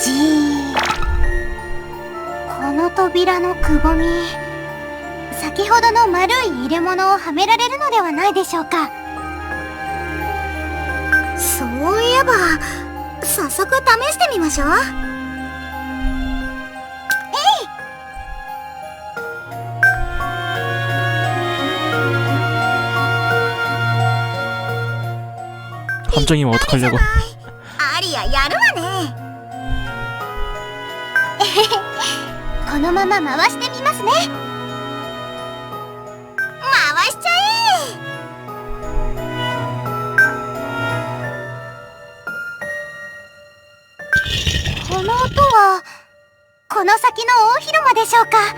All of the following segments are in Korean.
じーこの扉のくぼみ先ほどの丸い入れ物をはめられるのではないでしょうかそういえば早速試してみましょうえい 함정이면 어떡하려고 アリアやるわね このまま回してみますね回しちゃえこの音はこの先の大広間でしょうか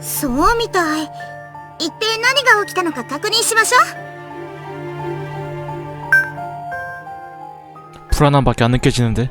そうみたい一体何が起きたのか確認しましょう 불안함밖에 안 느껴지는데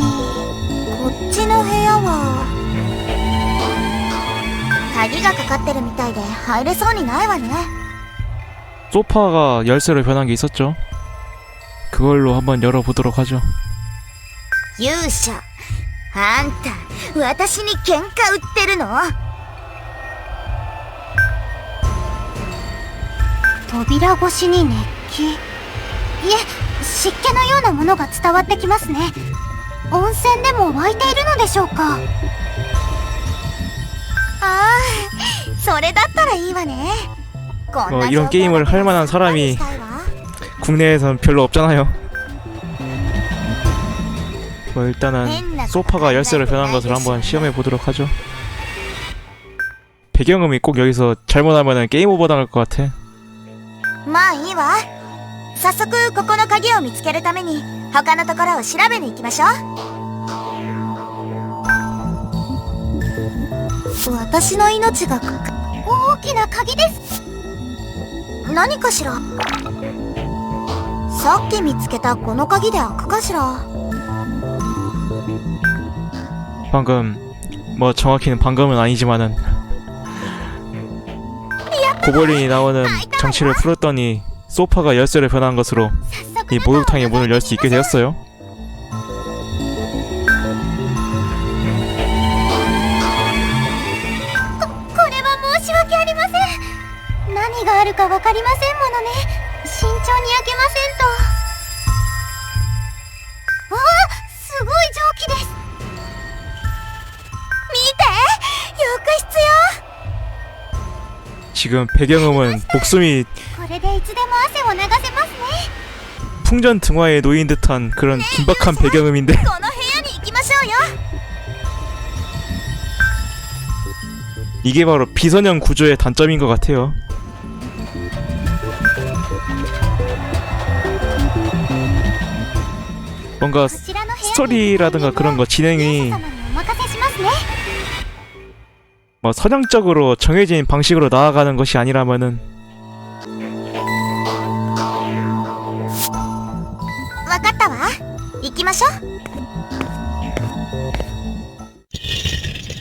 の部屋は鍵がかかってるみたいで入れそうにないわね 소파가 열쇠로 변한 게 있었죠 그걸로 한번 열어보도록 하죠 勇者あんた私に喧嘩売ってるの扉越しに熱気いえ湿気のようなものが伝わってきますね 温泉でも湧いているのでしょうかああそれだったらいいわねこん 어 な 이런 状況 게임을 だ 할 と 만한 さっぱ 사람이 りしたいわ 국내에선 별로 없잖아요 뭐 일단은 소파가 열쇠로 변한 것을 한번 시험해 보도록 하죠 배경음이 꼭 여기서 잘못하면 게임 오버 당할 것 같아 まあいいわ早速ここの鍵を見つけるために 他のところを調べに行きましょう私の命がかか大きな鍵です何かしらさっき見つけたこの鍵で開くかしら 방금 뭐 정확히는 방금은 아니지만은 고블린이 나오는 정치를 풀었더니 소파가 열쇠로 변한 것으로 早速 이 목욕탕의 문을 열 수 있게 되었어요. 지금 배경음은 목숨이 풍전 등화에 놓인 듯한 그런 긴박한 배경음인데. 이게 바로 비선형 구조의 단점인 것 같아요. 뭔가 스토리라든가 그런 거 진행이 뭐 서정적으로 정해진 방식으로 나아가는 것이 아니라면은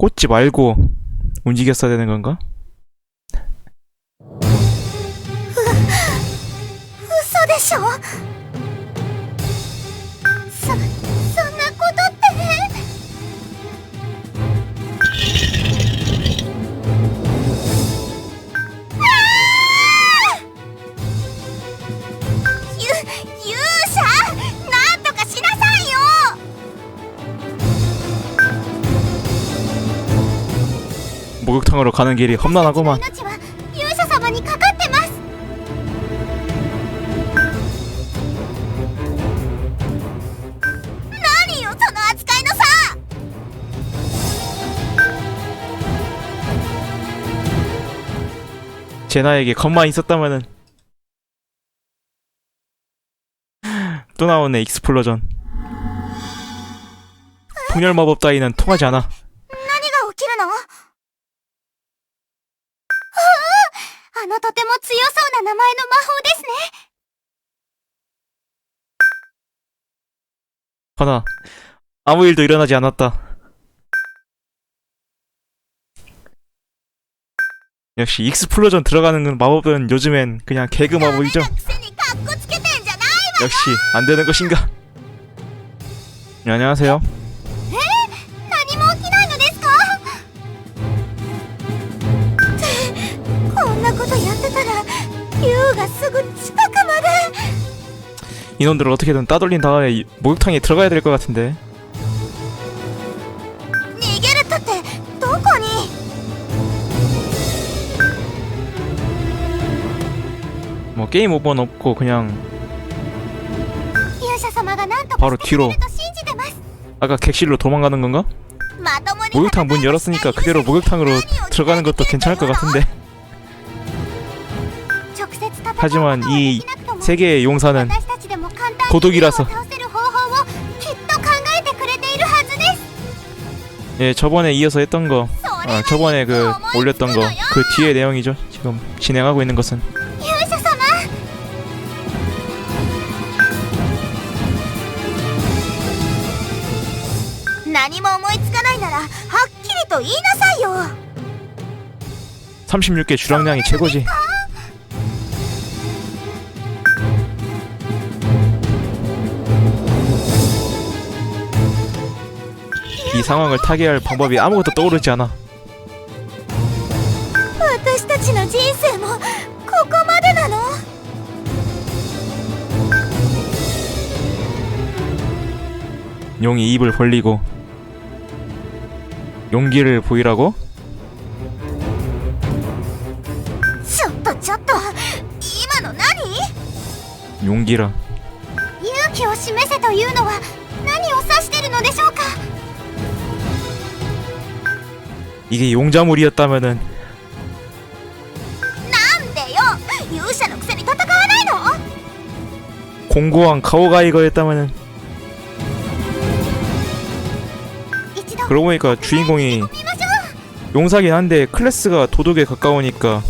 꽂지 말고 움직였어야 되는 건가? 목욕탕으로 가는 길이 험난하고만. 제나에게 겁만 있었다면은. 또 나오네 익스플로전. 폭렬 마법 따위는 통하지 않아. ああのとても強そうな名前の魔法ですね 허나 아무 일도 일어나지 않았다 역시 익스플로전 들어가는 건 마법은 요즘엔 그냥 개그 마법이죠 ダメなくせにカッコつけてんじゃない 역시 안 되는 것인가 네, 안녕하세요 竜がすぐ近くまで 인원들을 어떻게든 따돌린 다음에 이 목욕탕에 들어가야 될 것 같은데 逃げるったってどこに 뭐 게임 오버는 없고 그냥 勇者様が何とバロかしてくれる 뒤로 と信じてます 아까 객실로 도망가는 건가? まともに 목욕탕 문 열었으니까 그대로 목욕탕으로 들어가는 것도 괜찮을 것 같은데 直接戦う 하지만 이 세계의 용사는 고독이라서. 예 저번에 이어서 했던 거 아, 저번에 그 올렸던 거 그 뒤의 내용이죠. 지금 진행하고 있는 것은. (36개) 주량량이 최고지. 이 상황을 타개할 방법이 아무것도 떠오르지 않아 私たちの人生もここまでなの 용이 입을 벌리고 용기를 보이라고? ちょっとちょっと今の何 용기라 이게 용자물이었다면은 공고왕 카오가이거였다면은 그러고 보니까 주인공이 용사긴 한데 클래스가 도둑에 가까우니까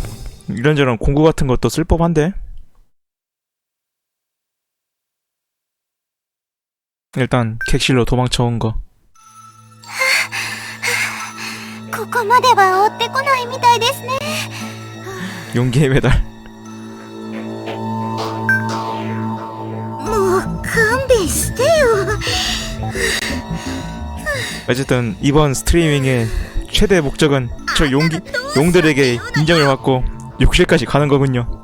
이런저런 공구 같은 것도 쓸법한데? 일단 객실로 도망쳐온 거. ここまでは追ってこないみたいですね 용기의 메달 もう勘弁してよ 어쨌든 이번 스트리밍의 최대 목적은 저 용기 용들에게 인정을 받고 욕실까지 가는 거군요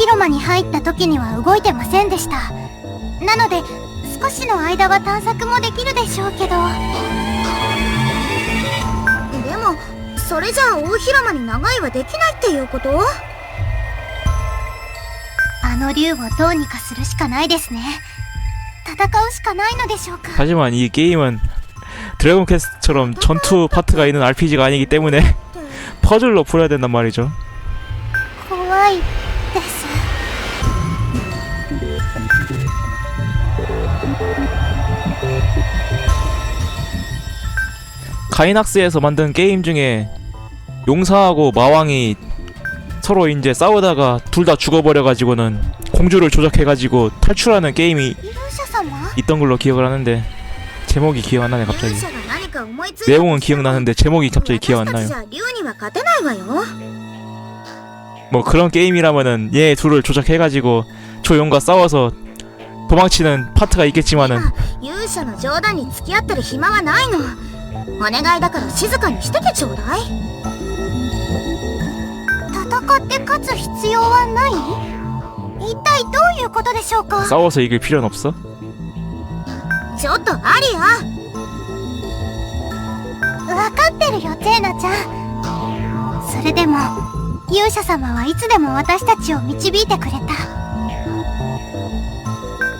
広間に入った時には動いてませんでしたなので少しの間は探索もできるでしょうけどでもそれじゃあ大広間に長居はできないっていうことあの竜をどうにかするしかないですね戦うしかないのでしょうか 하지만 이 게임은 드래곤 퀘스트처럼 전투 파트가 있는 RPG가 아니기 때문에 퍼즐로 풀어야 된단 말이죠 다이낙스에서 만든 게임 중에 용사하고 마왕이 서로 이제 싸우다가 둘 다 죽어버려가지고는 공주를 조작해가지고 탈출하는 게임이 있던 걸로 기억을 하는데 제목이 기억 안 나네 갑자기. 내용은 기억나는데 제목이 갑자기 기억 안 나요. 뭐 그런 게임이라면은 얘 둘을 조작해가지고 조용과 싸워서 도망치는 파트가 있겠지만은 勇者の冗談に付き合ってる暇はないのお願いだから静かにしててちょうだい戦って勝つ必要はない一体どういうことでしょうか 싸워서 이길 필요는 없어? ちょっとアリア分かってるよゼーナちゃんそれでも勇者様はいつでも私たちを導いてくれた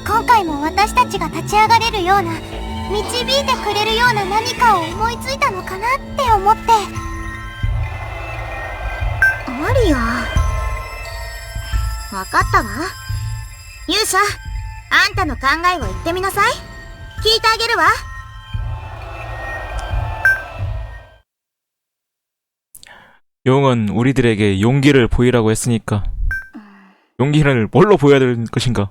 今回も私たちが立ち上がれるような 導いてくれるような何かを思いついたのかなって思ってアリアわかったわ勇者あんたの考えを言ってみなさい聞いてあげるわ 용은 우리들에게 용기를 보이라고 했으니까 용기를 뭘로 보여야 될 것인가?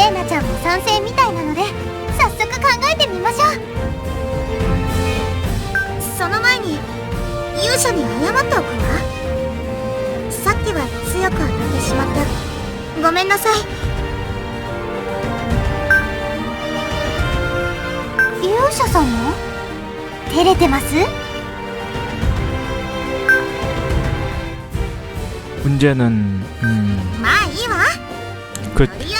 ゼーナちゃんも賛成みたいなので早速考えてみましょうその前に勇者に謝っておくわさっきは強く当たってしまってごめんなさい勇者様照れてます 문제는 음, まあいいわ 그 とりあえず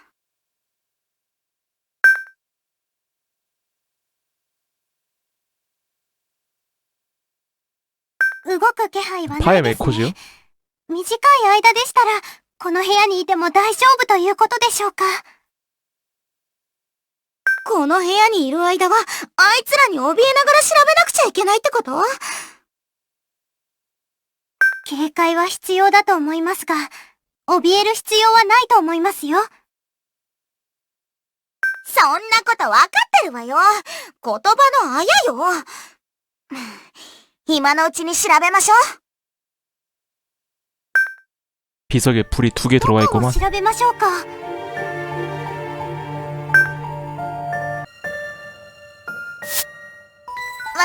動く気配はないです、ね。短い間でしたら、この部屋にいても大丈夫ということでしょうか。この部屋にいる間は、あいつらに怯えながら調べなくちゃいけないってこと？警戒は必要だと思いますが、怯える必要はないと思いますよ。そんなことわかってるわよ。言葉のあやよ。今のうちに調べましょう 비석에 불이 두 개 들어와 どこを 있구만 調べましょうか わ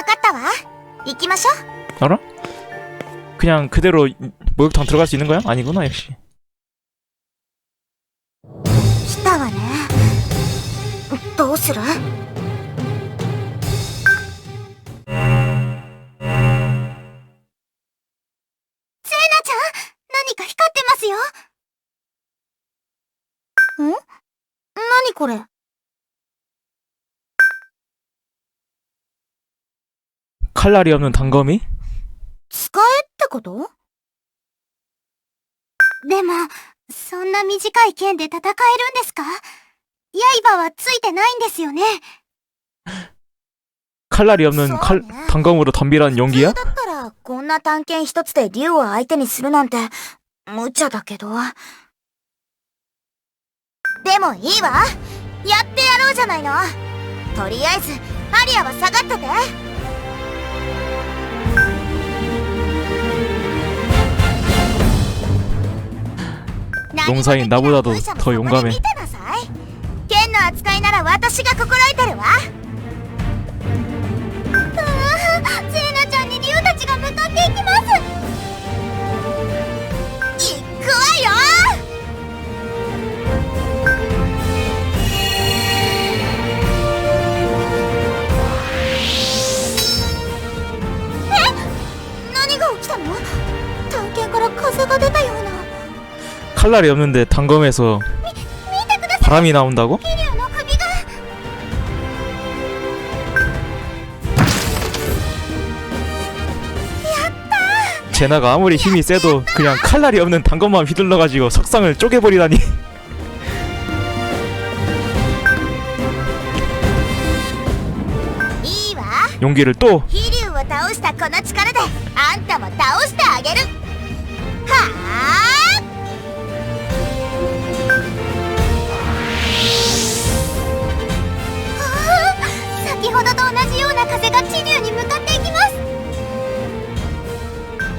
かったわ行きましょう 알아? 그냥 그대로 목욕탕 들어갈 수 있는 거야? 아니구나 역시 来たわねどうする これ 칼날이 없는 단검이? 使えってことでもそんな短い剣で戦えるんですか刃はついてないんですよね 칼날이 없는 칼 쏘네. 단검으로 덤비라는 용기야? 普通だったらこんな探検一つで竜を相手にするなんて無茶だけど でもいいわやってやろうじゃないのとりあえずアリアは下がってて 용사인 나보다도 더 용감해. 見てなさい剣の扱いなら私が心得てるわ 칼날이 없는데 단검에서 바람이 나온다고? 飛竜の首が 제나가 아무리 힘이 세도 그냥 칼날이 없는 단검만 휘둘러가지고 석상을 쪼개버리다니 いいわ 용기를 또 飛竜を倒したこの力であんたも倒してあげる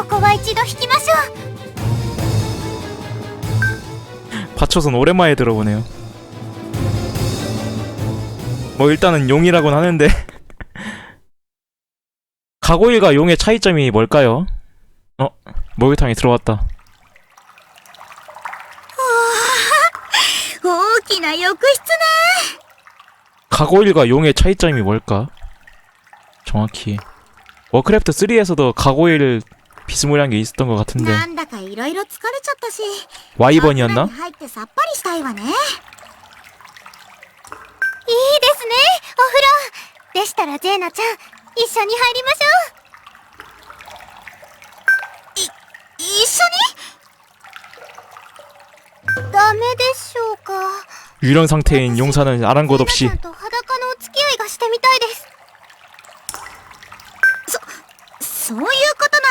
ここは一度引きましょう 받쳐선 오랜만에 들어보네요 뭐 일단은 용이라곤 하는데 가고일과 용의 차이점이 뭘까요? 어? 목욕탕에 들어왔다 大きな浴室ね 가고일과 용의 차이점이 뭘까? 정확히 워크래프트 3에서도 가고일 비스무리한 게 있었던 것 같은데. 와이번이었나? 유령 상태인 용사는 아랑곳 없이 ジェーナちゃんと裸のお付き合いがしてみたいですにそういうこと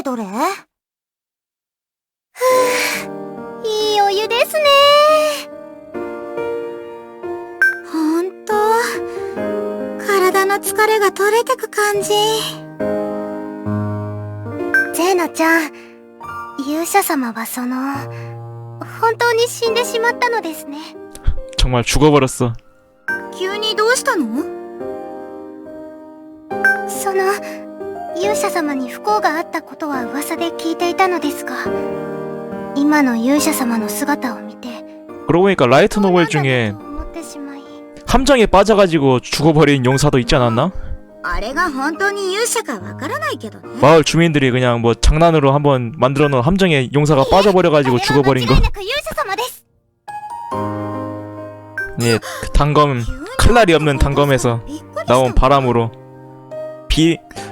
どれどれいいお湯ですねほんと体の疲れが取れてく感じジェーナちゃん勇者様はその本当に死んでしまったのですね 정말 죽어버렸어 急にどうしたのその 勇者様に不幸があったことは噂で聞いていたのですが今の勇者様の姿を見て 그러고 보니까 라이트 노벨 중에 そう思ってしまい 함정에 빠져가지고 죽어버린 용사도 있지 않았나? あれが本当に勇者かわからないけどね 마을 주민들이 그냥 뭐 장난으로 한번 만들어 놓은 함정에 용사가 빠져버려가지고 あれは 죽어버린 間違 거 いなく勇者様です 예, 그 단검 急に 칼날이 없는 단검에서 びっくりした 나온 바람으로 비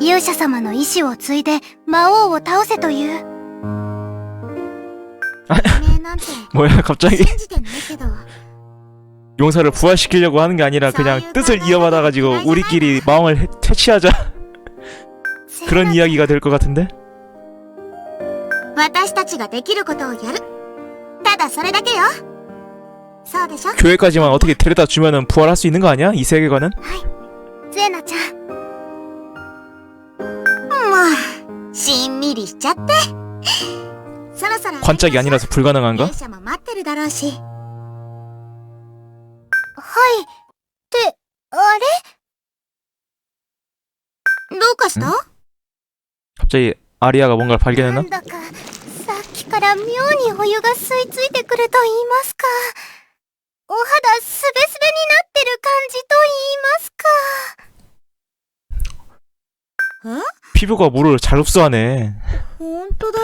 勇者様の意志を継いで魔王を倒せというねなんて 뭐야 갑자기 信じてないけど 용사를 부활시키려고 하는 게 아니라 그냥 뜻을 이어받아가지고 우리끼리 마왕을 해- 퇴치하자 그런 이야기가 될 것 같은데 私たちができることをやるただそれだけよそうでしょ 교회까지만 어떻게 데려다 주면은 부활할 수 있는 거 아니야? 이 세계관은? ゼーナちゃん しんみりしちゃってそろそろ 관짝이 아니라서 불가능한가? 勇者も待ってるだろうしはいってあれ どうかした、 갑자기 아리아가 뭔가를 な 발견했나? んだかさっきから妙にお湯が吸い付いてくると言いますかお肌すべすべになってる感じと言いますか 피부가 물을 잘 흡수하네. ほんとだ。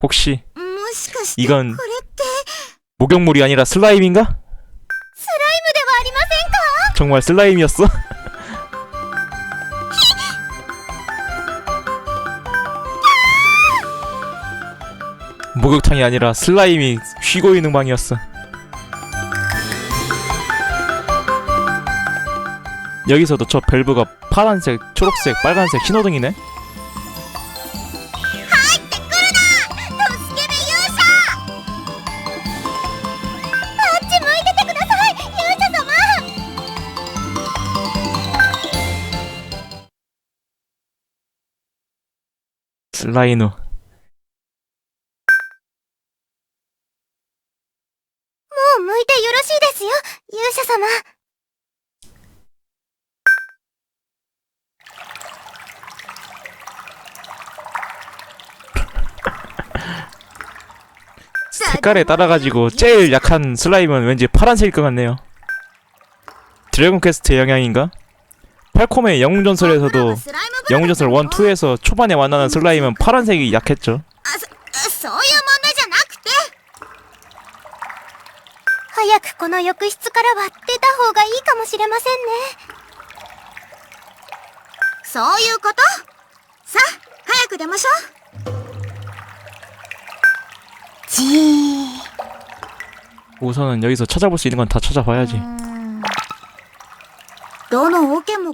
혹시 もしかして、 이건 これって、 목욕물이 아니라 슬라임인가? スライムではありませんか 정말 슬라임이었어? 목욕탕이 아니라 슬라임이 쉬고 있는 방이었어. 여기서도 저 밸브가 파란색, 초록색, 빨간색 신호등이네? 라이노 색깔에 따라가지고 제일 약한 슬라임은 왠지 파란색일 것 같네요. 드래곤 퀘스트의 영향인가? 팔콤의 영웅전설에서도 スライムブラザー 영웅전설 1, 2에서 초반에 만나는 슬라임은 파란색이 약했죠. あそそういう問題じゃなくて早くこの浴室からは出た方がいいかもしれませんねそういうことさあ早く出ましょ 있지. 우선은 여기서 찾아볼 수 있는 건 다 찾아봐야지. 음. 너는 어깨목